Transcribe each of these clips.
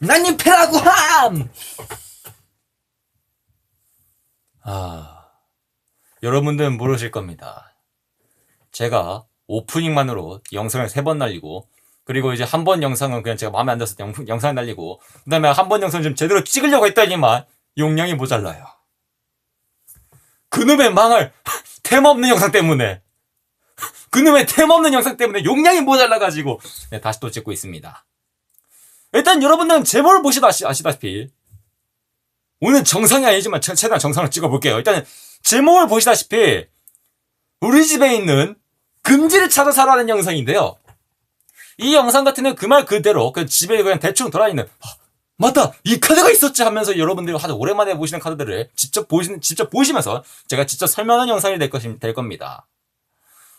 난님 패라고 함! 아, 여러분들은 모르실 겁니다. 제가 오프닝만으로 영상을 세 번 날리고, 그리고 이제 한 번 영상은 그냥 제가 마음에 안 들어서 영, 영상을 날리고, 그 다음에 한 번 영상 좀 제대로 찍으려고 했더니만 용량이 모자라요. 그놈의 망할 테마 없는 영상 때문에 그놈의 테마 없는 영상 때문에 용량이 모자라가지고 네, 다시 또 찍고 있습니다. 일단 여러분들은 제목을 보시다 아시, 아시다시피 오늘 정상이 아니지만 최- 최대한 정상을 찍어볼게요. 일단은 제목을 보시다시피 우리 집에 있는 금지를 찾아 살아라는 영상인데요. 이 영상 같은 경우는 그말 그대로 그 집에 그냥 대충 돌아있는 아, 맞다 이 카드가 있었지 하면서 여러분들이 아주 오랜만에 보시는 카드들을 직접 보시는 직접 보시면서 제가 직접 설명하는 영상이 될 것이 될 겁니다.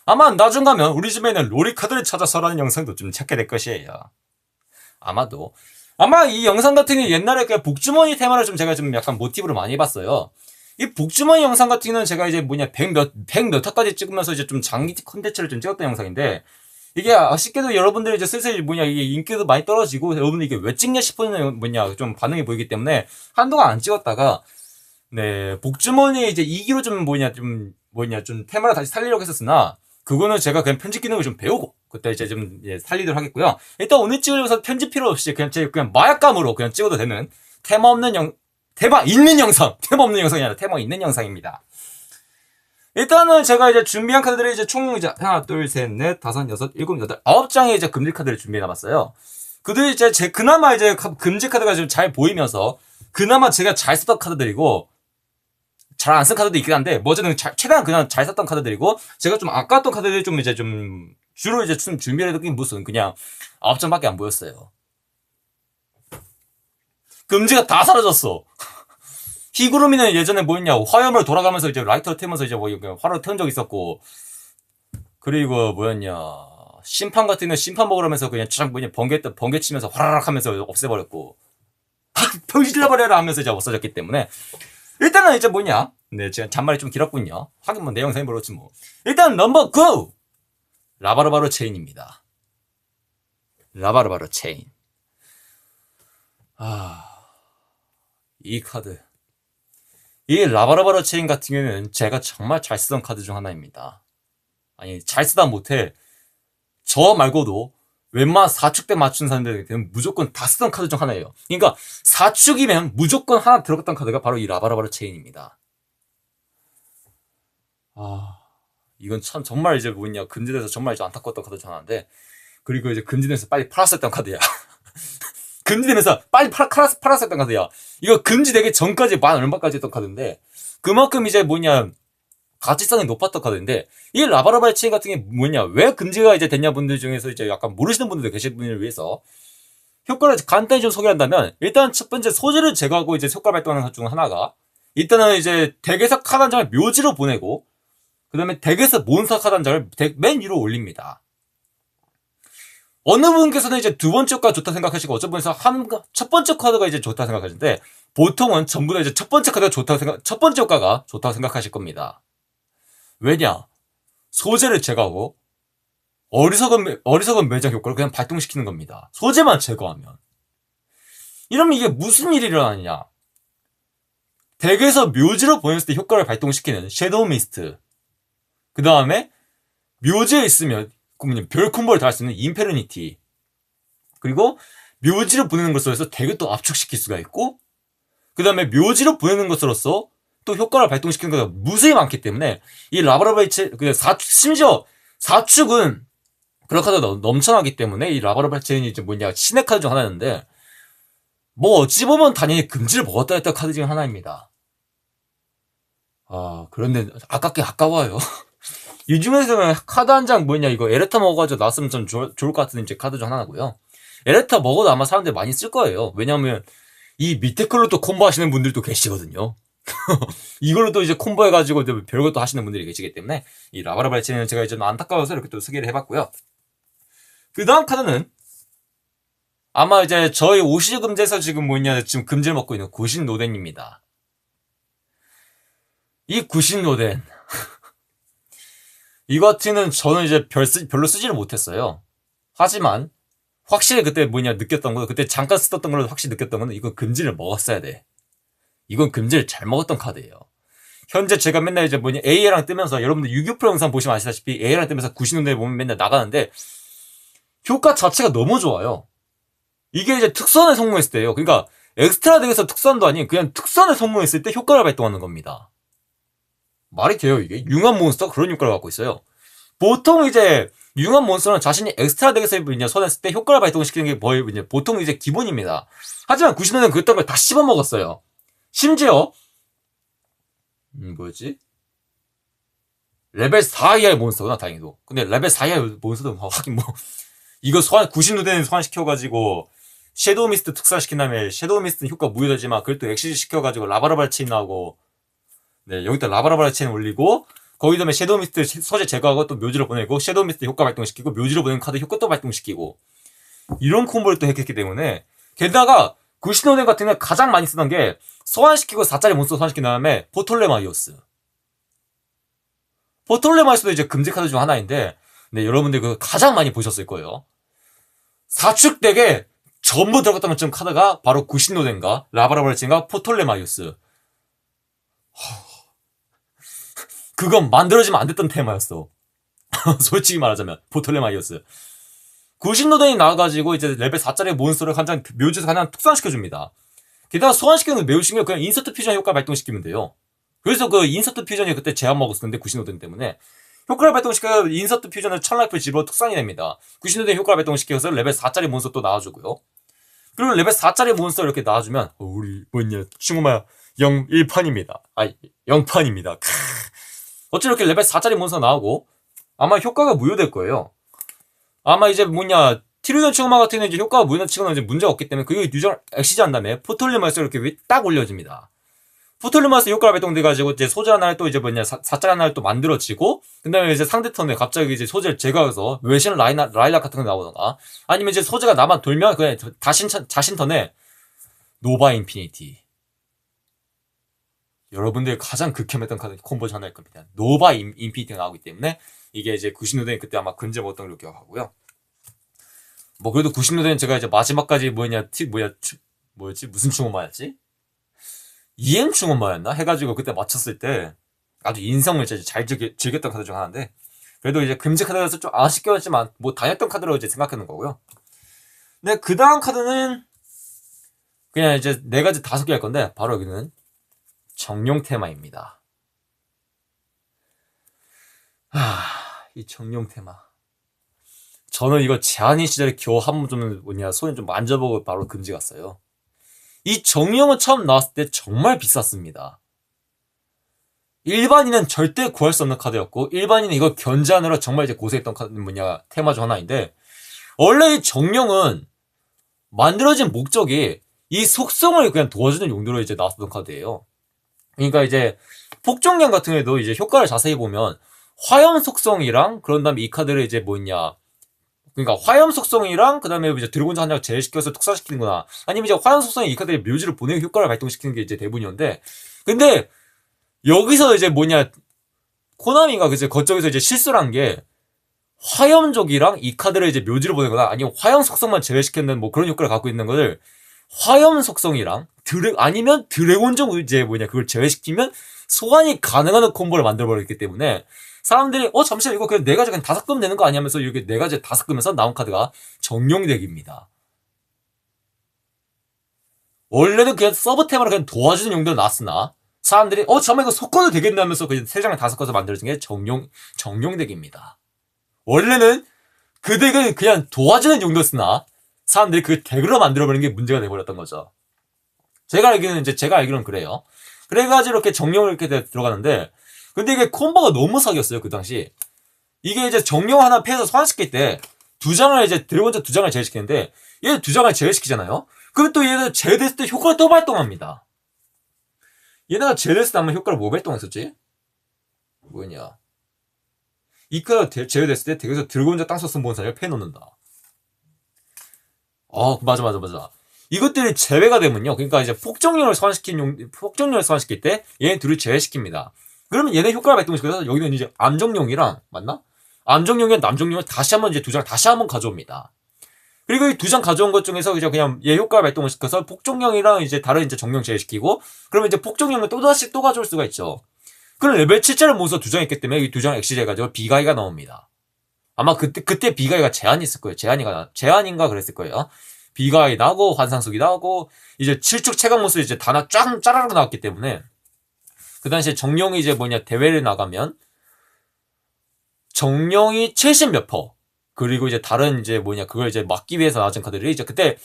아마 나중 가면 우리 집에 있는 로리 카드를 찾아서라는 영상도 좀 찾게 될 것이에요. 아마도 아마 이 영상 같은 경우 옛날에 그 복주머니 테마를 좀 제가 좀 약간 모티브로 많이 봤어요. 이 복주머니 영상 같은 경우는 제가 이제 뭐냐 백몇백몇 화까지 찍으면서 이제 좀 장기 컨텐츠를 좀 찍었던 영상인데 이게 아쉽게도 여러분들이 이제 슬슬 뭐냐 이게 인기도 많이 떨어지고 여러분들 이게 왜 찍냐 싶은 뭐냐 좀 반응이 보이기 때문에 한동안 안 찍었다가 네 복주머니 이제 2기로 좀 뭐냐 좀 뭐냐 좀 테마를 다시 살리려고 했었으나 그거는 제가 그냥 편집 기능을 좀 배우고 그때 이제 좀 예, 살리도록 하겠고요. 일단 오늘 찍으려서 편집 필요 없이 그냥 제 그냥 마약감으로 그냥 찍어도 되는 테마 없는 영 테마 있는 영상 테마 없는 영상이 아니라 테마 있는 영상입니다. 일단은 제가 이제 준비한 카드들이 이제 총 이제 하나, 둘, 셋, 넷, 다섯, 여섯, 일곱, 여덟, 아홉 장의 이제 금지 카드를 준비해 놨어요. 그들 이제 제 그나마 이제 카- 금지 카드가 좀 잘 보이면서 그나마 제가 잘 썼던 카드들이고 잘 안 쓴 카드도 있긴 한데 뭐 어쨌든 잘- 최대한 그냥 잘 썼던 카드들이고 제가 좀 아까웠던 카드들이 좀 이제 좀 주로 이제 좀 준비를 했던 게 무슨 그냥 아홉 장밖에 안 보였어요. 금지가 다 사라졌어. 희구름이는 예전에 뭐였냐 화염을 돌아가면서 이제 라이터를 태면서 이제 뭐 화를 태운 적 있었고. 그리고 뭐였냐. 심판 같은 경우는 심판 먹으라면서 그냥 쫙 뭐냐 번개 번개 치면서 화라락 하면서 없애버렸고. 병신 질러버려라 하면서 이제 없어졌기 때문에 일단은 이제 뭐냐? 네 제가 잔말이 좀 길었군요. 하긴 뭐 내 영상이 그렇지 뭐. 일단 넘버 9 라바르바로 체인입니다. 라바르바로 체인. 아 이 카드. 이 라바라바라 체인 같은 경우는 제가 정말 잘 쓰던 카드 중 하나입니다. 아니, 잘 쓰다 못해. 저 말고도 웬만한 4축 때 맞춘 사람들한테는 무조건 다 쓰던 카드 중 하나예요. 그러니까 4축이면 무조건 하나 들어갔던 카드가 바로 이 라바라바라 체인입니다. 아, 이건 참 정말 이제 뭐냐, 금지돼서 정말 이제 안타까웠던 카드 중 하나인데, 그리고 이제 금지돼서 빨리 팔았었던 카드야. 금지되면서 빨리 팔, 팔았, 팔았었던 카드야. 이거 금지되기 전까지 만 얼마까지 했던 카드인데 그만큼 이제 뭐냐 가치성이 높았던 카드인데 이 라바라바의 체인 같은 게 뭐냐 왜 금지가 이제 됐냐 분들 중에서 이제 약간 모르시는 분들도 계실 분을 위해서 효과를 간단히 좀 소개한다면 일단 첫 번째 소재를 제거하고 이제 효과 발동하는 것중 하나가 일단은 이제 덱에서 카드 한 장을 묘지로 보내고 그 다음에 덱에서 몬스터 카드 한 장을 덱 맨 위로 올립니다. 어느 분께서는 이제 두 번째 효과가 좋다 생각하시고 어떤 분에서 한, 첫 번째 카드가 이제 좋다 생각하시는데 보통은 전부 다 이제 첫 번째 카드가 좋다고 생각, 첫 번째 효과가 좋다고 생각하실 겁니다. 왜냐? 소재를 제거하고 어리석은, 매- 어리석은 매장 효과를 그냥 발동시키는 겁니다. 소재만 제거하면. 이러면 이게 무슨 일이 일어나느냐? 덱에서 묘지로 보냈을 때 효과를 발동시키는 섀도우 미스트. 그 다음에 묘지에 있으면 별 콤보를 다할수 있는 인페르니티. 그리고 묘지로 보내는 것으로서 덱을 또 압축시킬 수가 있고 그 다음에 묘지로 보내는 것으로서 또 효과를 발동시키는 것가 무수히 많기 때문에 이 라바라바이체 그 사축 심지어 사축은 그런 카드가 넘- 넘쳐나기 때문에 이 라바라바이체는 이제 뭐냐 신의 카드 중 하나였는데 뭐 어찌 보면 당연히 금지를 먹었다 했던 카드 중 하나입니다. 아 그런데 아깝게 아까워요. 이 중에서는 카드 한 장 뭐냐 이거 에레타 먹어가지고 나왔으면 좀 좋, 좋을 것 같은 이제 카드 중 하나고요. 에레타 먹어도 아마 사람들이 많이 쓸 거예요. 왜냐면 이 밑에 또 콤보 하시는 분들도 계시거든요. 이걸로 또 이제 콤보 해가지고 또 별것도 하시는 분들이 계시기 때문에 이 라바라발치는 제가 이제 좀 안타까워서 이렇게 또 소개를 해봤고요. 그 다음 카드는 아마 이제 저희 오시 금제에서 지금 뭐냐 지금 금지를 먹고 있는 구신 노덴입니다. 이 구신 노덴 이 같은 저는 이제 별 쓰, 별로 쓰지를 못했어요. 하지만 확실히 그때 뭐냐 느꼈던 거, 그때 잠깐 쓰던 걸로 확실히 느꼈던 거는 이건 금지를 먹었어야 돼. 이건 금지를 잘 먹었던 카드예요. 현재 제가 맨날 이제 뭐냐 A랑 뜨면서 여러분들 6.25 영상 보시면 아시다시피 A랑 뜨면서 90년대 보면 맨날 나가는데 효과 자체가 너무 좋아요. 이게 이제 특선을 성공했을 때예요. 그러니까 엑스트라 덱에서 특선도 아닌 그냥 특선을 성공했을 때 효과를 발동하는 겁니다. 말이 돼요 이게 융합 몬스터 그런 효과를 갖고 있어요. 보통 이제 융합 몬스터는 자신이 엑스트라 덱에서 이제 선했을 때 효과를 발동시키는 게 거의 이제 보통 이제 기본입니다. 하지만 90년대는 그랬던 걸 다 씹어 먹었어요. 심지어 음, 뭐였지? 레벨 4 이하의 몬스터구나, 다행히도. 근데 레벨 4 이하의 몬스터도 뭐, 하긴 뭐, 이거 소환, 90루덴 소환시켜가지고, 섀도우 미스트 특사시킨 다음에, 섀도우 미스트 효과 무효되지만, 그걸 또 엑시즈 시켜가지고, 라바라발 체인 나오고, 네, 여기다 라바라발 체인 올리고, 거기 다음에 섀도우 미스트 서재 제거하고 또 묘지로 보내고, 섀도우 미스트 효과 발동시키고, 묘지로 보낸 카드 효과 또 발동시키고, 이런 콤보를 또 했기 때문에, 게다가, 90루덴 같은 경우에 가장 많이 쓰던 게, 소환시키고 4짜리 몬스터 소환시킨 다음에 포톨레마이오스. 포톨레마이오스도 이제 금지 카드 중 하나인데, 네, 여러분들 그 가장 많이 보셨을 거예요. 사축덱에 전부 들어갔던 것처럼 카드가 바로 구신노덴가, 라바라발친가, 포톨레마이오스. 그건 만들어지면 안 됐던 테마였어. 솔직히 말하자면, 포톨레마이오스. 구신노덴이 나와가지고 이제 레벨 4짜리 몬스터를 한장 묘지에서 그냥 특산시켜줍니다. 게다가 소환시키는 거 매우 신기해요. 그냥 인서트 퓨전 효과 발동시키면 돼요. 그래서 그 인서트 퓨전이 그때 제한 먹었었는데 95된 때문에 효과를 발동시켜 인서트 퓨전을 천라이프 집으로 특산이 됩니다. 95된 효과를 발동시켜서 레벨 4짜리 몬스터 또 나와주고요. 그리고 레벨 4짜리 몬스터 이렇게 나와주면 어, 우리 뭐냐 친구마 0 1판입니다. 아 0판입니다. 어찌 이렇게 레벨 4짜리 몬스터 나오고 아마 효과가 무효될 거예요. 아마 이제 뭐냐 티르전 치고마 같은 경우는 이제 효과가 무효나 치거나 이제 문제가 없기 때문에 그게 유정 엑시즈 한 다음에 포톨리마스 이렇게 딱 올려집니다. 포톨리마스 효과가 발동돼가지고 이제 소재 하나를 또 이제 뭐냐 사, 사짤 하나를 또 만들어지고 그다음에 이제 상대 턴에 갑자기 이제 소재를 제거해서 외신 라이나 라일락 같은 거 나오던가 아니면 이제 소재가 나만 돌면 그냥 자신 자신 턴에 노바 인피니티 여러분들 가장 극혐했던 콤보 중 하나일 겁니다. 노바 인, 인피니티가 나오기 때문에 이게 이제 90년대 그때 아마 근제 먹었던 걸로 기억하고요. 뭐 그래도 90년대는 제가 이제 마지막까지 뭐냐 티 뭐야 추, 뭐였지 무슨 충원마였지 EM 충원마였나 해가지고 그때 맞췄을 때 아주 인성을 진짜 잘 즐겨, 즐겼던 카드 중 하나인데 그래도 이제 금지 카드라서 좀 아쉽게 했지만 뭐 다녔던 카드로 이제 생각하는 거고요. 근데 그 다음 카드는 그냥 이제 네 가지 다섯 개 할 건데 바로 여기는 정용 테마입니다. 하, 이 정용 테마. 저는 이거 제한이 시절에 겨우 한 번 좀 뭐냐 손에 좀 만져보고 바로 금지 갔어요. 이 정령은 처음 나왔을 때 정말 비쌌습니다. 일반인은 절대 구할 수 없는 카드였고 일반인은 이거 견제하느라 정말 이제 고생했던 카드 뭐냐 테마 중 하나인데 원래 이 정령은 만들어진 목적이 이 속성을 그냥 도와주는 용도로 이제 나왔던 카드예요. 그러니까 이제 폭정령 같은 경우에도 이제 효과를 자세히 보면 화염 속성이랑 그런 다음에 이 카드를 이제 뭐냐. 그러니까 화염 속성이랑 그다음에 이제 드래곤즈 한장 제외시켜서 특사시키는구나. 아니면 이제 화염 속성의 이 카드의 묘지를 보내고 효과를 발동시키는 게 이제 대부분이었는데 근데 여기서 이제 뭐냐. 코나미가 그제 거쪽에서 이제 실수를 한 게 화염족이랑 이 카드를 이제 묘지로 보내거나 아니면 화염 속성만 제외시켰는 뭐 그런 효과를 갖고 있는 것을 화염 속성이랑 드래 아니면 드래곤족 이제 뭐냐. 그걸 제외시키면 소환이 가능한 콤보를 만들어 버렸기 때문에 사람들이 어 잠시만 이거 그냥 네 가지 그냥 다섯 금 되는 거 아니하면서 이렇게 네 가지 다섯 금에서 나온 카드가 정령덱입니다. 원래는 그냥 서브 테마로 그냥 도와주는 용도로 나왔으나 사람들이 어 잠깐만 이거 섞어도 되겠네 하면서 그냥 세 장을 다 섞어서 만들어진 게 정령 정령덱입니다. 원래는 그 덱은 그냥 도와주는 용도였으나 사람들이 그 덱으로 만들어버린 게 문제가 돼버렸던 거죠. 제가 알기로는 이제 제가 알기로는 그래요. 그래가지고 이렇게 정령을 이렇게 들어가는데 근데 이게 콤보가 너무 사기였어요, 그 당시. 이게 이제 정령 하나 패해서 소환시킬 때, 두 장을 이제, 드래곤즈 두 장을 제외시키는데, 얘 두 장을 제외시키잖아요? 그럼 또 얘는 제외됐을 때 효과를 또 발동합니다. 얘네가 제외됐을 때 아마 효과를 뭐 발동했었지? 뭐냐. 이카가 제외됐을 때 덱에서 드래곤즈 땅 소스 본사를 패놓는다. 어, 맞아, 맞아, 맞아. 이것들이 제외가 되면요. 그러니까 이제 폭정령을 소환시킨 용, 폭정령을 소환시킬 때 얘네 둘을 제외시킵니다. 그러면 얘네 효과를 발동시켜서 여기는 이제 암정용이랑 맞나? 암정용이랑 남정용을 다시 한번 이제 두 장 다시 한번 가져옵니다. 그리고 이 두 장 가져온 것 중에서 이제 그냥 얘 효과 발동을 시켜서 폭종령이랑 이제 다른 이제 정령 제외시키고 그러면 이제 폭종령을 또 다시 또 가져올 수가 있죠. 그럼 레벨 7짜리 몬스터 두장 있기 때문에 이 두 장 엑시제 가지고 비가이가 나옵니다. 아마 그때 그때 비가이가 제한이 있을 거예요. 제한이가 제한인가 그랬을 거예요. 비가이 나고 환상속이 나고 이제 7축 최강 몬스터 이제 다나 쫙 짜라락 나왔기 때문에 그 당시에 정령이 이제 뭐냐 대회를 나가면 정령이 70 몇 퍼. 그리고 이제 다른 이제 뭐냐 그걸 이제 막기 위해서 나왔던 카드들이 이제 그때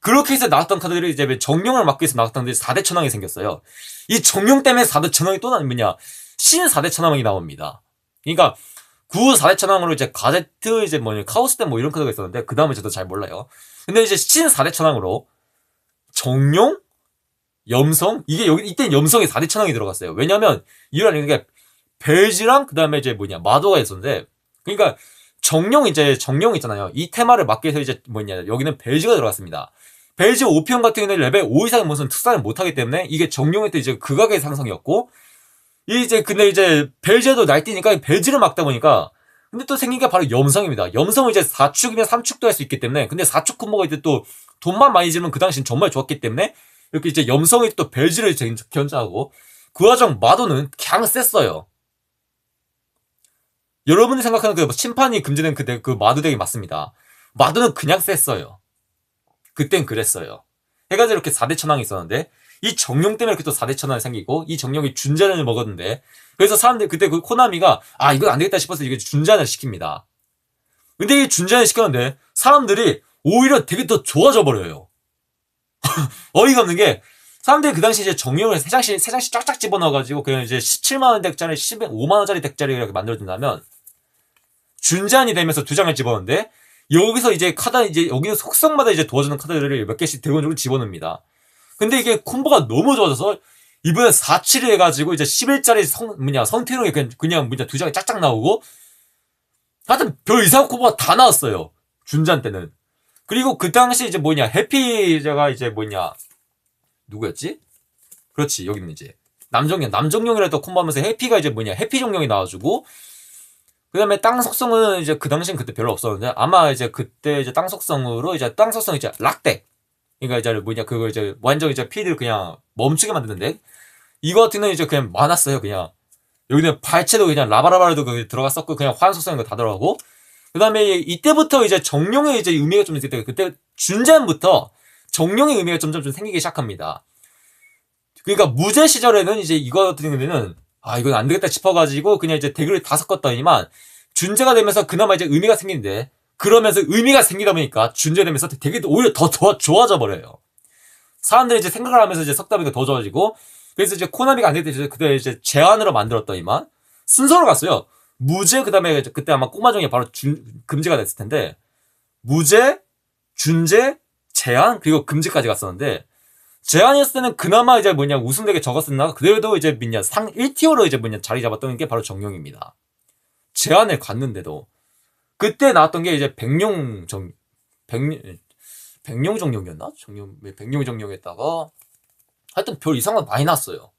그렇게 해서 나왔던 카드들이 이제 정령을 막기 위해서 나왔던 카드들이 4대 천왕이 생겼어요. 이 정령 때문에 4대 천왕이 또 나는 뭐냐 신 4대 천왕이 나옵니다. 그러니까 9 4대 천왕으로 이제 가제트 이제 뭐냐 카오스 때 뭐 이런 카드가 있었는데 그 다음에 저도 잘 몰라요. 근데 이제 신 4대 천왕으로 정령 염성 이게 여기 이때 염성이 4대 천왕이 들어갔어요. 왜냐면 이런 게 벨즈랑 그 다음에 이제 뭐냐 마도가 있었는데 그러니까 정령 이제 정령 있잖아요. 이 테마를 막기 위해서 이제 뭐냐 여기는 벨즈가 들어갔습니다. 벨즈 5편 같은 경우는 레벨 5 이상의 무슨 특사를 못하기 때문에 이게 정령의 때 이제 극악의 상성이었고 이제 근데 이제 벨즈도 날뛰니까 벨즈를 막다 보니까 근데 또 생긴 게 바로 염성입니다. 염성은 이제 4축이면 3축도 할 수 있기 때문에 근데 4축 콤보가 이제 또 돈만 많이 지르면 그 당시엔 정말 좋았기 때문에 이렇게 이제 염성이 또 벨즈를 견자하고 그 와중 마도는 그냥 셌어요. 여러분이 생각하는 그 심판이 금지된 그, 그 마두덱이 맞습니다. 마두는 그냥 셌어요. 그땐 그랬어요. 해가지고 이렇게 4대 천왕이 있었는데 이 정령 때문에 이렇게 또 4대 천왕이 생기고 이 정령이 준자를 먹었는데 그래서 사람들 그때 그 코나미가 아 이건 안 되겠다 싶어서 이게 준자를 시킵니다. 근데 이 준자를 시켰는데 사람들이 오히려 되게 더 좋아져 버려요. 어이가 없는 게 사람들이 그 당시 이제 정령을 세 장씩 세 장씩 쫙쫙 집어넣어가지고 그냥 이제 17만 원 덱짜리 15만 원짜리 덱짜리 이렇게 만들어진다면 준잔이 되면서 두 장을 집어넣는데 여기서 이제 카드 이제 여기는 속성마다 이제 도와주는 카드들을 몇 개씩 대본적으로 집어넣습니다. 근데 이게 콤보가 너무 좋아져서 이번에 4, 7을 해가지고 이제 11짜리 성, 뭐냐, 성태룡이 그냥, 그냥 뭐냐, 두 장이 짝짝 나오고, 하여튼 별 이상 콤보가 다 나왔어요. 준잔 때는. 그리고 그 당시 이제 뭐냐, 해피제가 이제 뭐냐, 누구였지? 그렇지, 여기는 이제. 남정령, 남정령이라도 콤보하면서 해피가 이제 뭐냐, 해피 정령이 나와주고, 그 다음에 땅 속성은 이제 그 당시엔 그때 별로 없었는데 아마 이제 그때 이제 땅 속성으로 이제 땅 속성 이제 락덱 그러니까 이제 뭐냐 그걸 이제 완전 이제 피드를 그냥 멈추게 만드는데 이거 같은 경우는 이제 그냥 많았어요 그냥 여기는 발체도 그냥 라바라바라도 들어갔었고 그냥 화환 속성 이거 다 들어가고 그 다음에 이때부터 이제 정령의 이제 의미가 좀 있을 때 그때 준전부터 정령의 의미가 점점 좀 생기기 시작합니다. 그러니까 무제 시절에는 이제 이거 같은 경우는 아, 이건 안 되겠다 싶어가지고 그냥 이제 대결을 다 섞었더니만 준재가 되면서 그나마 이제 의미가 생기는데 그러면서 의미가 생기다 보니까 준재되면서 되게 오히려 더 좋아, 좋아져 버려요. 사람들이 이제 생각을 하면서 이제 섞다 보니까 더 좋아지고 그래서 이제 코나미가 안될때 이제 그때 이제 제안으로 만들었더니만 순서로 갔어요. 무제 그다음에 그때 아마 꼬마종이 바로 준, 금지가 됐을 텐데 무제, 준제, 제한 그리고 금지까지 갔었는데 제안이었을 때는 그나마 이제 뭐냐 우승되게 적었었나 그래도 이제 뭐냐 상 1티어로 이제 뭐냐 자리 잡았던 게 바로 정령입니다. 제안을 갔는데도 그때 나왔던 게 이제 백룡 정 백룡 백룡 정령이었나? 정령 백룡 정령했다가 하여튼 별 이상은 많이 났어요.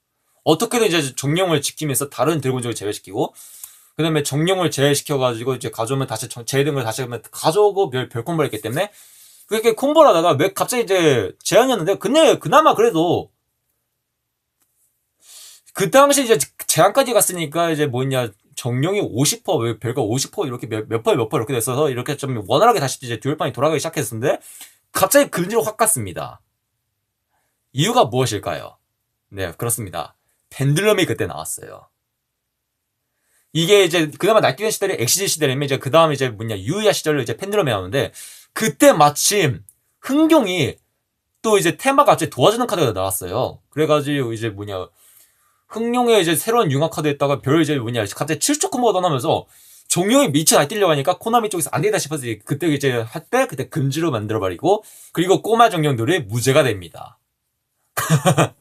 어떻게든 이제 정령을 지키면서 다른 드래곤족을 제외시키고 그다음에 정령을 제외시켜 가지고 이제 가져오면 다시 제등을 다시 하면 가져오고 별 별콤보를 했기 때문에 그렇게 콤보를 하다가 왜 갑자기 이제 제한이었는데 근데 그나마 그래도 그 당시 이제 제한까지 갔으니까 이제 뭐냐 정령이 50% 별거 50% 이렇게 몇, 몇 퍼, 몇퍼 이렇게 됐어서 이렇게 좀 원활하게 다시 이제 듀얼판이 돌아가기 시작했었는데 갑자기 금지로 확 갔습니다. 이유가 무엇일까요? 네, 그렇습니다. 펜들럼이 그때 나왔어요. 이게 이제 그나마 날뛰는 시대를 엑시즈 시대라면 이제 그 다음에 이제 뭐냐 유야 시절로 이제 펜들럼이 나오는데 그때 마침 흥룡이 또 이제 테마가 갑자기 도와주는 카드가 나왔어요. 그래가지고 이제 뭐냐 흥룡의 이제 새로운 융합 카드에다가 별 이제 뭐냐 갑자기 7초 콤보가 떠나면서 종용이 미쳐 날뛰려고 하니까 코나미 쪽에서 안 되다 싶어서 그때 이제 할 때 그때 금지로 만들어버리고 그리고 꼬마 정령들이 무죄가 됩니다.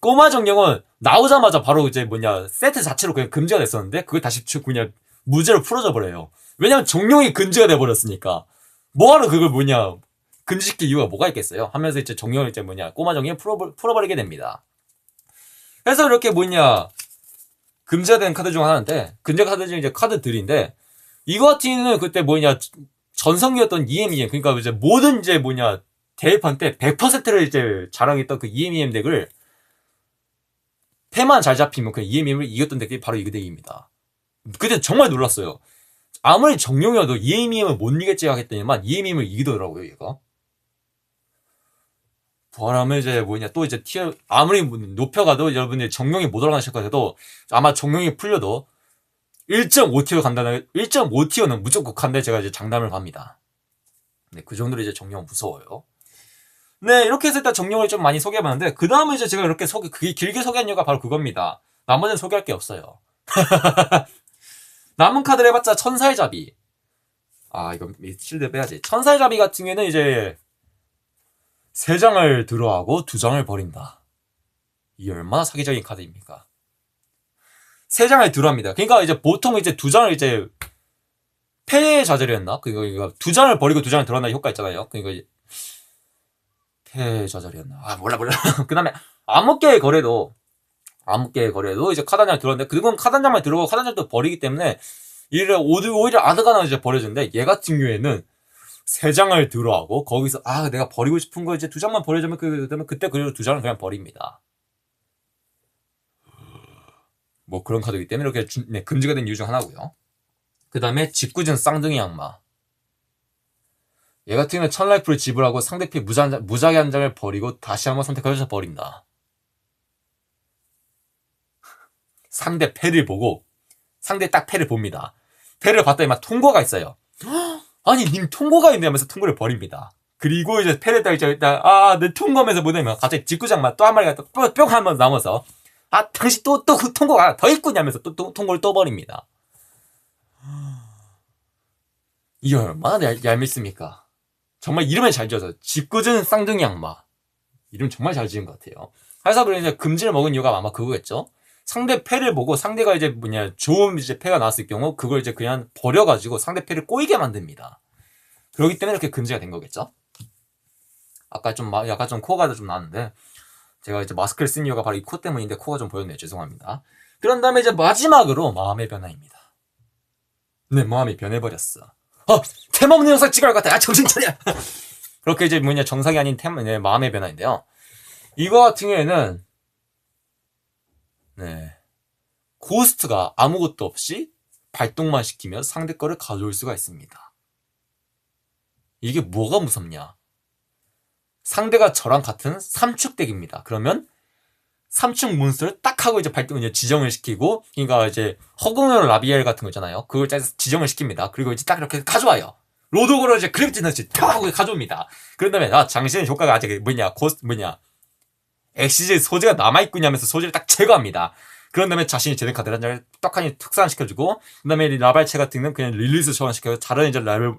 꼬마 정령은 나오자마자 바로 이제 뭐냐 세트 자체로 그냥 금지가 됐었는데 그걸 다시 그냥 무죄로 풀어져 버려요. 왜냐면 정령이 금지가 돼 버렸으니까. 뭐하러 그걸 뭐냐 금지시킬 이유가 뭐가 있겠어요? 하면서 이제 정령을 이제 뭐냐 꼬마 정령 풀어 풀어버리게 됩니다. 그래서 이렇게 뭐냐 금지된 카드 중 하나인데 금지 카드 중 이제 카드들인데 이거 같은 경우는 그때 뭐냐 전성기였던 EMEM 그러니까 이제 모든 이제 뭐냐 대회판 때 100%를 이제 자랑했던 그 EMEM 덱을 패만 잘 잡히면 그 EMEM을 이겼던 덱이 바로 이 덱입니다. 그때 정말 놀랐어요. 아무리 정용이어도 EMEM을 못 이겼지 하겠더니만 EMEM을 이기더라고요 얘가. 부활하면 이제 뭐냐 또 이제 티어 아무리 높여가도 여러분들 정령이 못 올라가실 것 같아도 아마 정령이 풀려도 1.5티어 간다는 1.5티어는 무조건 간다 제가 이제 장담을 갑니다. 네, 그 정도로 이제 정령 무서워요. 네, 이렇게 해서 일단 정령을 좀 많이 소개해봤는데 그 다음에 이제 제가 이렇게 소개 그게 길게 소개한 이유가 바로 그겁니다. 나머지는 소개할 게 없어요. 남은 카드를 해봤자 천사의 자비. 아, 이거 실드 빼야지. 천사의 자비 같은 경우에는 이제 세 장을 들어하고 두 장을 버린다. 이 얼마나 사기적인 카드입니까? 세 장을 들어합니다. 그러니까 이제 보통 이제 두 장을 이제 폐 좌절이었나? 그러니까 두 장을 버리고 두 장을 들어한다 효과 있잖아요. 그러니까 폐 좌절이었나? 아 몰라 몰라. 그 다음에 암흑계의 거래도 암흑계의 거래도 이제 카단장을 들었는데 그건 카단장만 들어가고 카단장도 버리기 때문에 이를 오히려 아드가나 이제 버려주는데 얘 같은 경우에는 세 장을 들어하고 거기서 아 내가 버리고 싶은 거 이제 두 장만 버려주면 그 그러면 그때 그리고 두 장을 그냥 버립니다. 뭐 그런 카드이기 때문에 이렇게 주, 네, 금지가 된 이유 중 하나고요. 그 다음에 직구진 쌍둥이 악마. 얘 같은 경우는 천 라이프를 지불하고 상대피 무장, 무작위 한 장을 버리고 다시 한번 선택하셔서 버린다. 상대 패를 보고 상대 딱 패를 봅니다. 패를 봤더니 막 통과가 있어요. 아니 님 통과가 있네 하면서 통과를 버립니다. 그리고 이제 패를 딱 이제 아내 통과하면서 뭐냐면 갑자기 직구장만 또 한 마리가 또뿅 한번 남아서 아 당신 또 또 그 통과가 더 있구냐면서 또, 또 통과를 또 버립니다. 이게 얼마나 얄, 얄밉습니까? 정말 이름을 잘 지어서 집구준 쌍둥이 악마 이름 정말 잘 지은 것 같아요. 그래서 그래 금지를 먹은 이유가 아마 그거겠죠. 상대 패를 보고 상대가 이제 뭐냐 좋은 이제 패가 나왔을 경우 그걸 이제 그냥 버려가지고 상대 패를 꼬이게 만듭니다. 그렇기 때문에 이렇게 금지가 된 거겠죠. 아까 좀 약간 좀 코가 좀 나는데 제가 이제 마스크를 쓴 이유가 바로 이 코 때문인데 코가 좀 보였네요. 죄송합니다. 그런 다음에 이제 마지막으로 마음의 변화입니다. 네, 마음이 변해버렸어. 어, 템 없는 영상 찍어야 할 것 같아. 아, 정신 차려! 그렇게 이제 뭐냐, 정상이 아닌 템, 네, 마음의 변화인데요. 이거 같은 경우에는 네. 고스트가 아무것도 없이 발동만 시키면 상대 거를 가져올 수가 있습니다. 이게 뭐가 무섭냐? 상대가 저랑 같은 3축 덱입니다. 그러면 3축 몬스터를 딱 하고 이제 발동, 이제 지정을 시키고, 그러니까 이제 허공으로 라비엘 같은 거 있잖아요. 그걸 지정을 시킵니다. 그리고 이제 딱 이렇게 가져와요. 로드오그로 이제 그래프티너지 탁 하고 가져옵니다. 그런 다음에, 아, 장신의 효과가 아직 뭐냐, 고스트, 뭐냐, 엑시즈 소재가 남아있군요 하면서 소재를 딱 제거합니다. 그런 다음에 자신이 제대 카드를 한 장을 떡하니 특산시켜주고, 그 다음에 라발체 같은 경우는 그냥 릴리스 소환시켜서 다른 이제 레벨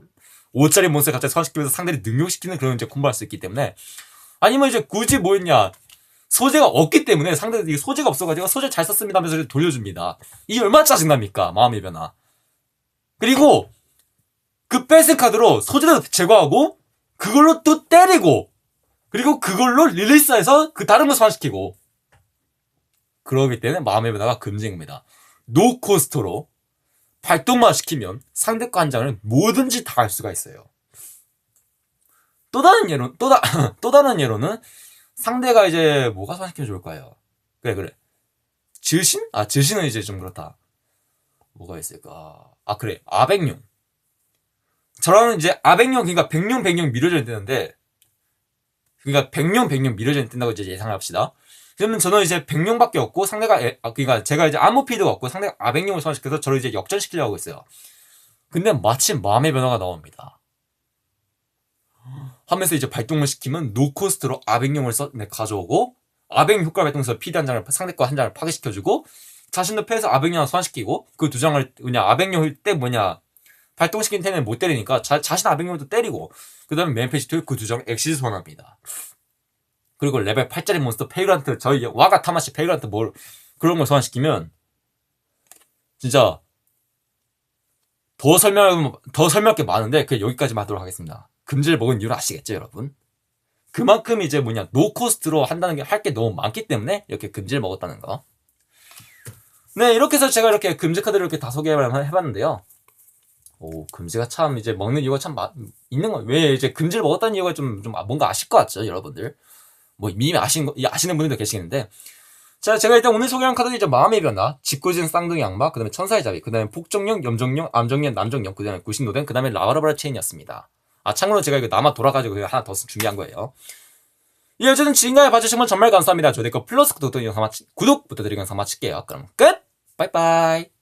5짜리 몬스터 갑자기 소환시키면서 상대를 능력시키는 그런 이제 콤보를 할수 있기 때문에, 아니면 이제 굳이 뭐였냐, 소재가 없기 때문에 상대들이 소재가 없어가지고 소재 잘 썼습니다 하면서 돌려줍니다. 이게 얼마나 짜증납니까? 마음의 변화. 그리고 그 뺏은 카드로 소재도 제거하고 그걸로 또 때리고 그리고 그걸로 릴리스해서 그 다른 거 소환시키고 그러기 때문에 마음의 변화가 금지입니다. 노 코스트로 발동만 시키면 상대과 한 장을 뭐든지 다 할 수가 있어요. 또 다른 예로 또, 다, 또 다른 예로는 상대가 이제 뭐가 소환시켜 줄까요? 그래 그래 즉신? 아 즉신은 이제 좀 그렇다. 뭐가 있을까? 아 그래 아백룡. 저라는 이제 아백룡 그러니까 백룡 백룡 미뤄져 되는데 그러니까 100명 100명 미뤄져 뜬다고 이제 예상을 합시다. 그러면 저는 이제 100명밖에 없고 상대가 애, 아, 그러니까 제가 이제 아무 필요가 없고 상대가 아백명을 소환시켜서 저를 이제 역전시키려고 하고 있어요. 근데 마침 마음의 변화가 나옵니다. 하면서 이제 발동을 시키면 노코스트로 아백령을 써, 네, 가져오고 아백 효과 발동해서 피드 한 장을 상대 거 한 장을 파괴시켜주고 자신도 패해서 아백령을 소환시키고 그 두 장을 그냥 아백령 때 뭐냐 발동시킨 템을 못 때리니까 자, 자신 아백령도 때리고 그 다음에 맨페시토에 그두 장 엑시즈 소환합니다. 그리고 레벨 8짜리 몬스터 페이그란트 저희 와가 타마시 페이그란트 뭘 그런 걸 소환시키면 진짜 더 설명 더 설명할 게 많은데 그 여기까지만 하도록 하겠습니다. 금지를 먹은 이유를 아시겠죠, 여러분? 그만큼 이제 뭐냐 노코스트로 한다는 게 할 게 너무 많기 때문에 이렇게 금지를 먹었다는 거. 네, 이렇게 해서 제가 이렇게 금지 카드를 이렇게 다 소개해봤는데요. 오, 금지가 참 이제 먹는 이유가 참 마- 있는 거. 왜 이제 금지를 먹었다는 이유가 좀, 좀 뭔가 아실 것 같죠, 여러분들. 뭐 이미 아시는 거, 아시는 분들도 계시겠는데. 자, 제가 일단 오늘 소개한 카드는 이제 마음의 변화, 짓궂은 쌍둥이 악마, 그 다음에 천사의 자비, 그 다음에 북정령, 염정령, 암정령, 남정령, 그 다음에 구신노den, 그 다음에 라바라바라 체인이었습니다. 아, 참고로 제가 이거 남아 돌아가지고 하나 더 준비한 거예요. 예, 어쨌든 지금까지 봐주신 분 정말 감사합니다. 저희 거 플러스 구독, 영상 마치, 구독 부탁드리고 영상 마칠게요. 그럼 끝! 빠이빠이!